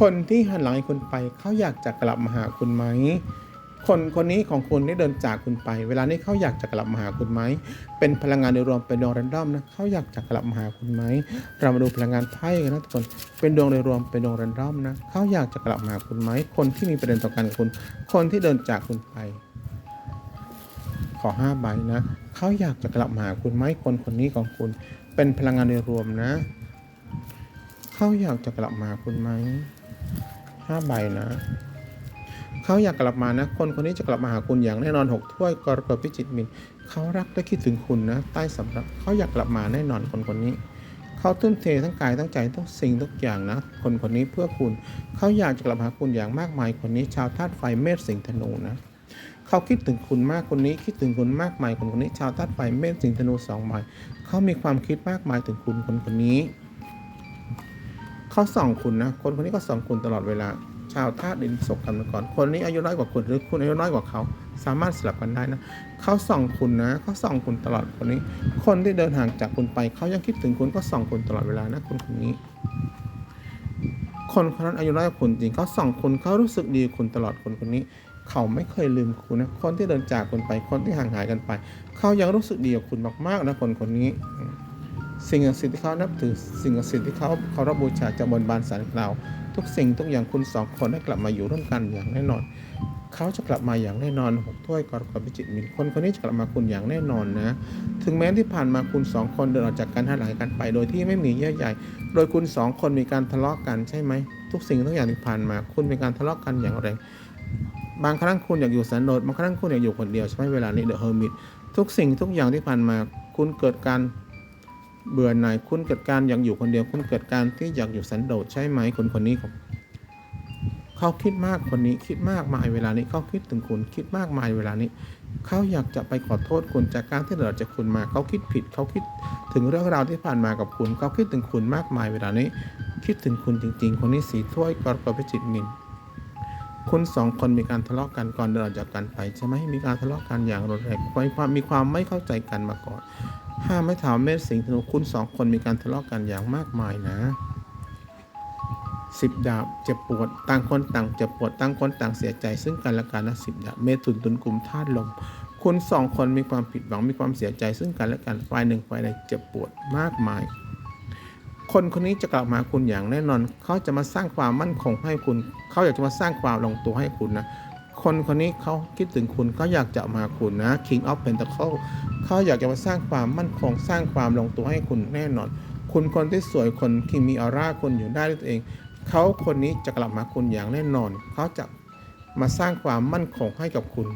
คนที่หันหลังให้คุณไปเขาอยากจะกลับมาหาคุณไหม คนคนนี้ของคุณได้เดินจากคุณไป เวลานี้เขาอยากจะกลับมาหาคุณไหม เป็นพลังงานโดยรวมเป็นดวงแรนดอมนะเขาอยากจะกลับมาหาคุณไหม เรามาดูพลังงานไพ่กันนะทุกคน เป็นดวงโดยรวมเป็นดวงแรนดอมนะเขาอยากจะกลับมาหาคุณไหม คนที่มีประเด็นต่อกันกับคุณ คนที่เดินจากคุณไป ขอห้าใบนะเขาอยากจะกลับมาหาคุณไหมคนคนนี้ของคุณ เป็นพลังงานโดยรวมนะเขาอยากจะกลับมาหาคุณไหม ห้าใบนะเขาอยากกลับมานะ คนคนนี้จะกลับมาหาคุณอย่างแน่นอนหกถ้วยกรกฎพิจิตรมินเขารักและคิดถึงคุณนะ ใต้สำรับเขาอยากกลับมาแน่นอนคนคนนี้เขาทุ่มเททั้งกายทั้งใจทุกสิ่งทุกอย่างนะ คนคนนี้เพื่อคุณเขาอยากจะกลับมาหาคุณอย่างมากมายคนนี้ ชาวธาตุไฟเมษสิงห์ธนูนะเขาคิดถึงคุณมากคนนี้ คิดถึงคุณมากมายคนคนนี้ ชาวธาตุไฟเมษสิงห์ธนูสองใบเขามีความคิดมากมายถึงคุณคนคนนี้ เขาส่องคุณนะคนคนนี้ก็ส่องคุณตลอดเวลา ชาวธาตุดินศกกรรมกรคนนี้อายุน้อยกว่าคุณหรือคุณอายุน้อยกว่าเขา สามารถสลับกันได้นะเขาส่องคุณนะเขาส่องคุณตลอดคนนี้ คนที่เดินห่างจากคุณไปเขายังคิดถึงคุณก็ส่องคุณตลอดเวลานะคนคนนี้ คนคนนั้นอายุน้อยกว่าคุณจริงเขาส่องคุณเขารู้สึกดีคุณตลอดคนคนนี้เขาไม่เคยลืมคุณนะ คนที่เดินจากคุณไป คนที่ห่างหายกันไป เขายังรู้สึกดีกับคุณมากๆนะคนคนนี้ สิ่งศักดิ์สิทธิ์ที่เขานับถือสิ่งศักดิ์สิทธิ์ที่เขาเคารพบูชาจะบนบานสารกล่าว ทุกสิ่งทุกอย่างคุณสองคนได้กลับมาอยู่ร่วมกันอย่างแน่นอน เขาจะกลับมาอย่างแน่นอนหกถ้วยกรกฎพิจิตรมินคนคนนี้จะกลับมาคุณอย่างแน่นอนนะ ถึงแม้ที่ผ่านมาคุณสองคนเดินออกจากกันหันหลังกันไป โดยที่ไม่มีเยื่อใยโดยคุณสองคนมีการทะเลาะกันใช่ไหมทุกสิ่งทุกอย่างที่ผ่านมา คุณมีการทะเลาะกันอย่างแรงบางครั้งคุณอยากอยู่สันโดษบางครั้งคุณอยากอยู่คนเดียวใช่ไหมเวลานี้เดอะเฮอร์มิตทุกสิ่งทุกอย่างที่ผ่านมา คุณเกิดการ เบื่อหน่ายคุณเกิดการอยากอยู่คนเดียวคุณเกิดการที่อยากอยู่สันโดษใช่ไหมคนคนนี้ของเขาคิดมากคนนี้คิดมากมายเวลานี้เขาคิดถึงคุณคิดมากมายเวลานี้เขาอยากจะไปขอโทษคุณจากการที่เดินจากคุณมาเขาคิดผิดเขาคิดถึงเรื่องราวที่ผ่านมากับคุณเขาคิดถึงคุณมากมายเวลานี้ คิดถึงคุณจริง ๆ คนนี้สีถ้วยกรกฎพิจิตรมิน คุณสองคนมีการทะเลาะกันก่อนเดินออกจากกันไปใช่ไหมมีการทะเลาะกันอย่างรุนแรงมีความมีความไม่เข้าใจกันมาก่อนห้ามไม่ถามเมษสิงห์ธนูคุณสองคนมีการทะเลาะกันอย่างมากมายนะสิบดาบเจ็บปวดต่างคนต่างเจ็บปวดต่างคนต่างเสียใจซึ่งกันและกันนะสิบดาบเมถุนตุนกลุ่มธาตุลมคุณสองคนมีความผิดหวังมีความเสียใจซึ่งกันและกันฝ่ายหนึ่งฝ่ายใดเจ็บปวดมากมาย คนคนนี้จะกลับมาคุณอย่างแน่นอน เขาจะมาสร้างความมั่นคงให้คุณ เขาอยากจะมาสร้างความลงตัวให้คุณนะ คนคนนี้เขาคิดถึงคุณเขาอยากจะมาคุณนะ King of Pentacle เขาอยากจะมาสร้างความมั่นคง สร้างความลงตัวให้คุณแน่นอน คุณคนที่สวยคนที่มีออร่าคุณอยู่ได้ด้วยตัวเอง เขาคนนี้จะกลับมาคุณอย่างแน่นอน เขาจะมาสร้างความมั่นคงให้กับคุณ